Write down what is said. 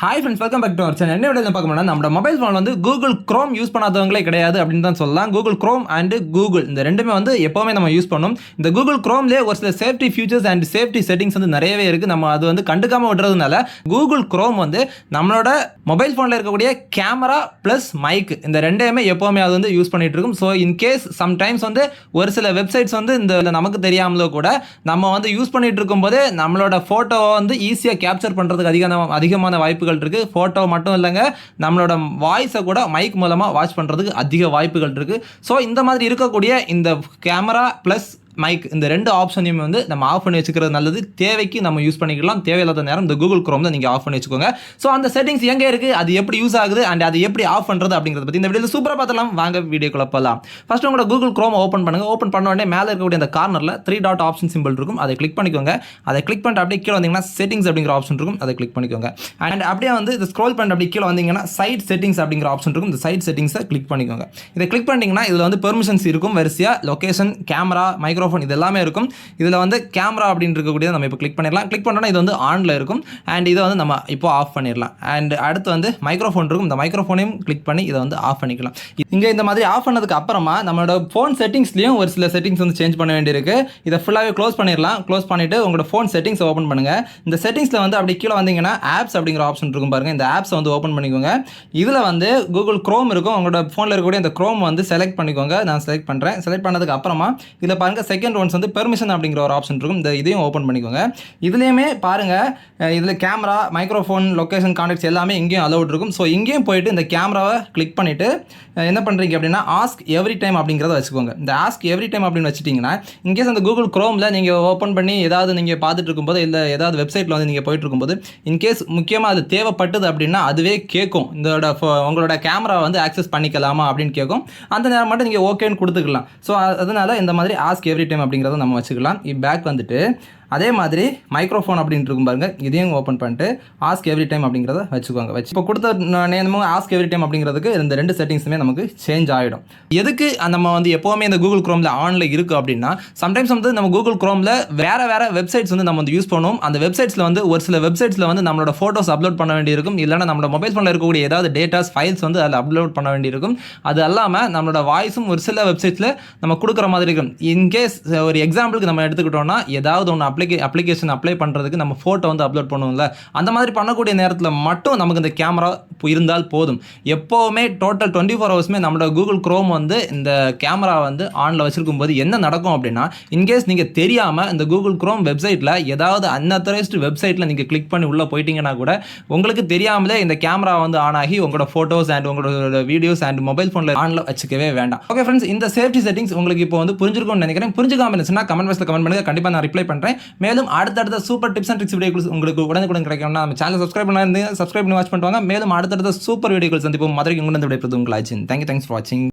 Hi friends welcome back to our channel என்ன விட பார்க்க முடியாது நம்ம மொபைல் ஃபோன் வந்து கூகுள் க்ரோம் யூஸ் பண்ணாதவங்களே கிடையாது அப்படின்னு தான் சொல்லலாம். கூகுள் க்ரோம் அண்ட் கூகுள் இந்த ரெண்டுமே வந்து எப்போவுமே நம்ம யூஸ் பண்ணோம். இந்த கூகுள் க்ரோம்லேயே ஒரு சில safety features and safety settings வந்து நிறையவே இருக்குது நம்ம அது வந்து கண்டுக்காமல் விடுறதுனால கூகுள் க்ரோம் வந்து நம்மளோட மொபைல் ஃபோனில் இருக்கக்கூடிய கேமரா ப்ளஸ் மைக் இந்த ரெண்டையுமே எப்போவுமே அது வந்து யூஸ் பண்ணிகிட்டு இருக்கும். ஸோ இன்கேஸ் சம்டைம்ஸ் வந்து ஒரு சில வெப்சைட்ஸ் வந்து இந்த நமக்கு தெரியாமலோ கூட நம்ம வந்து யூஸ் பண்ணிகிட்டு இருக்கும்போது நம்மளோட ஃபோட்டோவை வந்து ஈஸியாக கேப்சர் பண்ணுறதுக்கு அதிகமான அதிகமான வாய்ப்புகள் இருக்குது ஃபோட்டோ மட்டும் இல்லைங்க. நம்மளோட வாய்ஸை கூட மைக் மூலமாக வாட்ச் பண்ணுறதுக்கு அதிக வாய்ப்புகள் இருக்குது ஸோ இந்த மாதிரி இருக்கக்கூடிய இந்த கேமரா ப்ளஸ் மைக் இந்த ரெண்டு ஆப்ஷனையும் வந்து நம்ம ஆஃப் பண்ணி வச்சுக்கிறது நல்லது. தேவைக்கு நம்ம யூஸ் பண்ணிக்கலாம். தேவையில்லாத நேரம் இந்த கூகுள் குரோம் தான் நீங்கள் ஆஃப் பண்ணி வச்சுக்கோங்க. ஸோ அந்த செட்டிங்ஸ் எங்கே இருக்குது அது எப்படி யூஸ் ஆகுது? அண்ட் அது எப்படி ஆஃப் பண்ணுறது அப்படிங்கிறத பற்றி இந்த வீடியோ சூப்பராக பார்த்தலாம் வாங்க வீடியோக்குள்ள போகலாம் ஃபஸ்ட் உங்களோட கூகுள் குரோம் ஓப்பன் பண்ணுங்க. ஓப்பன் பண்ண உடனே மேலே இருக்கக்கூடிய அந்த கார்னரில் த்ரீ டாட் ஆப்ஷன் சிம்பிள் இருக்கும். அதை கிளிக் பண்ணிக்கோங்க. அதை கிளிக் பண்ணிட்டு அப்படியே கீழே வந்தீங்கன்னா செட்டிங்ஸ் அப்படிங்கிற ஆப்ஷன் இருக்கும். அதை கிளிக் பண்ணிக்கோங்க. அண்ட் அப்படியே வந்து இந்த ஸ்க்ரோல் பண்ணிட்டு அப்படியே கீழே வந்தீங்கன்னா சைட் செட்டிங்ஸ் அப்படிங்கிற ஆப்ஷன் இருக்கும். இந்த சைட் செட்டிங்ஸை கிளிக் பண்ணிக்கோங்க. இதை கிளிக் பண்ணிட்டீங்கன்னா இதில் வந்து பெர்மிஷன்ஸ் இருக்கும். வரிசையாக லொகேஷன் கேமரா மைக்ரோ மைக்ரோஃபோன் இது எல்லாமே இருக்கும். இதில் வந்து கேமரா அப்படின்னு இருக்கக்கூடியது நம்ம இப்போ கிளிக் பண்ணிடலாம். கிளிக் பண்ணோன்னா இது வந்து ஆனில் இருக்கும். அண்ட் இதை வந்து நம்ம இப்போ ஆஃப் பண்ணிடலாம். அண்ட் அடுத்து வந்து மைக்ரோஃபோன் இருக்கும். இந்த மைக்ரோஃபோனையும் கிளிக் பண்ணி இதை வந்து ஆஃப் பண்ணிக்கலாம். இங்கே இந்த மாதிரி ஆஃப் பண்ணதுக்கு அப்புறமா நம்மளோட ஃபோன் செட்டிங்ஸ்லையும் ஒரு சில செட்டிங்ஸ் வந்து சேஞ்ச் பண்ண வேண்டியிருக்கு. இதை ஃபுல்லாகவே க்ளோஸ் பண்ணிடலாம். க்ளோஸ் பண்ணிவிட்டு உங்களோட ஃபோன் செட்டிங்ஸ் ஓப்பன் பண்ணுங்கள் இந்த செட்டிங்ஸில் வந்து அப்படி கீழே வந்தீங்கன்னா ஆப்ஸ் அப்படிங்கிற ஆப்ஷன் இருக்கும் பாருங்கள் இந்த ஆப்ஸை வந்து ஓப்பன் பண்ணிக்கோங்க. இதில் வந்து கூகுள் க்ரோம் இருக்கும். உங்களோட ஃபோனில் இருக்கக்கூடிய இந்த க்ரோம் வந்து செலக்ட் பண்ணிக்கோங்க. நான் செலக்ட் பண்ணுறேன் செலக்ட் பண்ணதுக்கு அப்புறமா இதில் பாருங்கள் செகண்ட் ஒன்ஸ் வந்து பெர்மிஷன் அப்படிங்கிற ஒரு ஆப்ஷன் இருக்கும். இந்த இதையும் ஓப்பன் பண்ணிக்கோங்க. இதுலேயுமே பாருங்கள் இதில் கேமரா மைக்ரோஃபோன் லொக்கேஷன் கான்டாக்ட்ஸ் எல்லாமே இங்கேயும் அலௌட் இருக்கும். ஸோ இங்கேயும் போயிட்டு இந்த கேமராவை கிளிக் பண்ணிவிட்டு என்ன பண்ணுறீங்க அப்படின்னா ஆஸ்க் எவ்ரி டைம் அப்படிங்கிறத வச்சுக்கோங்க. இந்த ஆஸ்க் எவ்ரி டைம் அப்படின்னு வச்சுட்டிங்கன்னா இன்கேஸ் அந்த கூகுள் க்ரோமில் நீங்கள் ஓப்பன் பண்ணி ஏதாவது நீங்கள் பார்த்துட்டு இருக்கும்போது இல்லை ஏதாவது வெப்சைட்டில் வந்து நீங்கள் போயிட்டு இருக்கும்போது இன்கேஸ் முக்கியமாக அது தேவைப்பட்டது அப்படின்னா அதுவே கேட்கும். இதோட ஃபோ- உங்களோட கேமரா வந்து ஆக்சஸ் பண்ணிக்கலாமா அப்படின்னு கேட்கும். அந்த நேரம் மட்டும் நீங்கள் ஓகேன்னு கொடுத்துக்கலாம். ஸோ அதனால் இந்த மாதிரி ஆஸ்க் எவ்ரி டைம் அப்படிங்கிறத நம்ம வச்சுக்கலாம். பேக் வந்துட்டு அதே மாதிரி மைக்ரோஃபோன் அப்படின்ட்டு இருக்கும் பாருங்க இதையும் ஓப்பன் பண்ணிட்டு ஆஸ்க் எவ்ரி டைம் அப்படிங்கிறத வச்சுக்கோங்க. வச்சு இப்போ கொடுத்த நேரமும் ஆஸ்க் எவ்ரி டைம் அப்படிங்கிறதுக்கு இந்த ரெண்டு செட்டிங்ஸுமே நமக்கு சேஞ்ச் ஆகிடும் எதுக்கு நம்ம வந்து எப்போவுமே இந்த கூகுள் க்ரோமில் ஆனில் இருக்குது அப்படின்னா சம்டைம்ஸ் வந்து நம்ம கூகுள் க்ரோமில் வேறு வேறு வெப்சைட்ஸ் வந்து நம்ம வந்து யூஸ் பண்ணுவோம் அந்த வெப்சைட்ஸில் வந்து ஒரு சில வெப்சைட்ஸில் வந்து நம்மளோட ஃபோட்டோஸ் அப்லோட் பண்ண வேண்டியிருக்கும். இல்லைனா நம்மளோட மொபைல் ஃபோனில் இருக்கக்கூடிய ஏதாவது டேட்டாஸ் ஃபைல்ஸ் வந்து அதில் அப்லோட் பண்ண வேண்டியிருக்கும். அது அல்லாமல் நம்மளோட வாய்ஸும் ஒரு சில வெப்சைட்ஸில் நம்ம கொடுக்குற மாதிரி இருக்கும். இன்கேஸ் ஒரு எக்ஸாம்பிளுக்கு நம்ம எடுத்துக்கிட்டோம்னா ஏதாவது ஒன்று அப்ளிகே அப்ளிகேஷன் அப்ளை பண்ணுறதுக்கு நம்ம ஃபோட்டோ வந்து அப்லோட் பண்ணுவோம்ல அந்த மாதிரி பண்ணக்கூடிய நேரத்தில் மட்டும் நமக்கு இந்த கேமரா இருந்தால் போதும். எப்போவுமே டோட்டல் டுவெண்ட்டி ஃபோர் ஹவர்ஸுமே நம்மளோட கூகுள் க்ரோம் வந்து இந்த கேமரா வந்து ஆனில் வச்சுருக்கும் போது என்ன நடக்கும் அப்படின்னா இன்கேஸ் நீங்கள் தெரியாமல் இந்த கூகுள் க்ரோம் வெப்சைட்டில் ஏதாவது அன்அத்தரைஸ்டு வெப்சைட்டில் நீங்கள் கிளிக் பண்ணி உள்ளே போயிட்டீங்கன்னா கூட உங்களுக்கு தெரியாமலே இந்த கேமரா வந்து ஆன் ஆகி உங்களோட ஃபோட்டோஸ் அண்ட் உங்களோட வீடியோஸ் அண்ட் மொபைல் ஃபோனில் ஆனில் வச்சுக்கவே வேண்டாம். ஓகே ஃப்ரெண்ட்ஸ் இந்த சேஃப்டி செட்டிங்ஸ் உங்களுக்கு இப்போ வந்து புரிஞ்சிருக்கும்னு நினைக்கிறேன். புரிஞ்சுக்காம இருந்துச்சுன்னா கமெண்ட் பாக்ஸில் கமெண்ட் பண்ணுங்கள் கண்டிப்பாக நான் ரிப்ளை பண்ணுறேன் மேலும் அடுத்தடுத்த super tips and tricks videos உங்களுக்கு உடனுக்குடன் கிடைக்கும்னா நம்ம சேனல் சப்ஸ்கிரைப் பண்ணி சப்ஸ்கிரைப் பண்ணி வாட்ச் பண்ணுவாங்க மேலும் அடுத்தடுத்த சூப்பர் வீடியோக்கள் சந்திப்போம். மதுரைக்கு உங்களை விடைபெறுது உங்கள் ஆச்சு தேங்க்யூ தேங்க்ஸ் ஃபார் வாட்சிங்